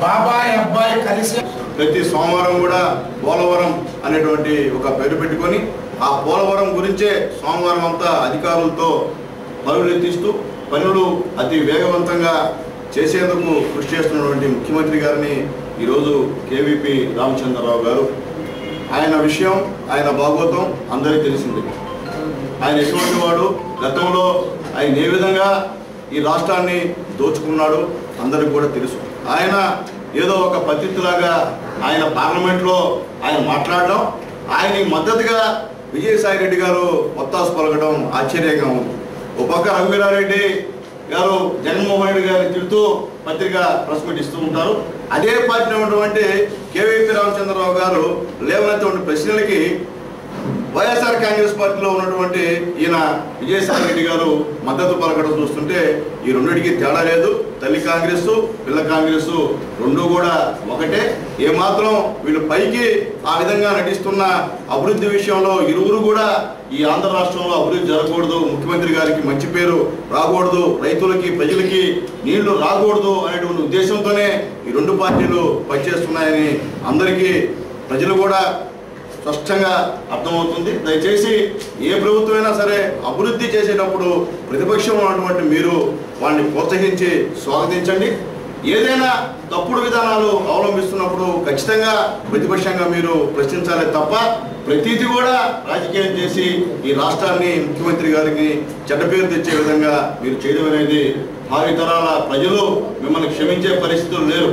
బాబాయ్ అబ్బాయి కలిసి ప్రతి సోమవారం కూడా పోలవరం అనేటువంటి ఒక పేరు పెట్టుకొని ఆ పోలవరం గురించే సోమవారం అంతా అధికారులతో పనులెత్తిస్తూ పనులు అతి వేగవంతంగా చేసేందుకు కృషి చేస్తున్నటువంటి ముఖ్యమంత్రి గారిని ఈరోజు కేవీపీ రామచంద్రరావు గారు. ఆయన విషయం ఆయన భాగోతం అందరికీ తెలిసిందే. ఆయన ఎటువంటి వాడు గతంలో ఆయన ఏ విధంగా ఈ రాష్ట్రాన్ని దోచుకున్నాడు అందరికి కూడా తెలుసు. ఆయన ఏదో ఒక పద్ధతిలాగా ఆయన పార్లమెంట్లో ఆయన మాట్లాడడం ఆయనకి మద్దతుగా విజయసాయి రెడ్డి గారు ఒత్తాసు పలకడం ఆశ్చర్యంగా ఉంది. ఒక పక్క రఘువీరారెడ్డి గారు జగన్మోహన్ రెడ్డి గారిని తిడుతూ పత్రిక ప్రెస్ మీట్ ఇస్తూ ఉంటారు. అదే పార్టీ ఉన్నటువంటి కేవీపీ రామచంద్రరావు గారు లేవనెత్తిన ప్రశ్నలకి వైఎస్ఆర్ కాంగ్రెస్ పార్టీలో ఉన్నటువంటి ఈయన విజయసాయి రెడ్డి గారు మద్దతు పలకడం చూస్తుంటే ఈ రెండింటికి తేడా లేదు. తల్లి కాంగ్రెస్ పిల్ల కాంగ్రెస్ రెండు కూడా ఒకటే. ఏమాత్రం వీళ్ళు పైకి ఆ విధంగా నటిస్తున్న అభివృద్ధి విషయంలో ఇరువురు కూడా ఈ ఆంధ్ర రాష్ట్రంలో అభివృద్ధి జరగకూడదు. ముఖ్యమంత్రి గారికి మంచి పేరు రాకూడదు. రైతులకి ప్రజలకి నీళ్ళు రాకూడదు అనేటువంటి ఉద్దేశంతోనే ఈ రెండు పార్టీలు పనిచేస్తున్నాయని అందరికీ ప్రజలు కూడా స్పష్టంగా అర్థమవుతుంది. దయచేసి ఏ ప్రభుత్వమైనా సరే అభివృద్ధి చేసేటప్పుడు ప్రతిపక్షం ఉన్నటువంటి మీరు వాళ్ళని ప్రోత్సహించి స్వాగతించండి. ఏదైనా తప్పుడు విధానాలు అవలంబిస్తున్నప్పుడు ఖచ్చితంగా ప్రతిపక్షంగా మీరు ప్రశ్నించాలి తప్ప ప్రతిదీ కూడా రాజకీయం చేసి ఈ రాష్ట్రాన్ని ముఖ్యమంత్రి గారికి చెడ్డ పేరు తెచ్చే విధంగా మీరు చేయడం అనేది భావితరాల ప్రజలు మిమ్మల్ని క్షమించే పరిస్థితులు లేరు.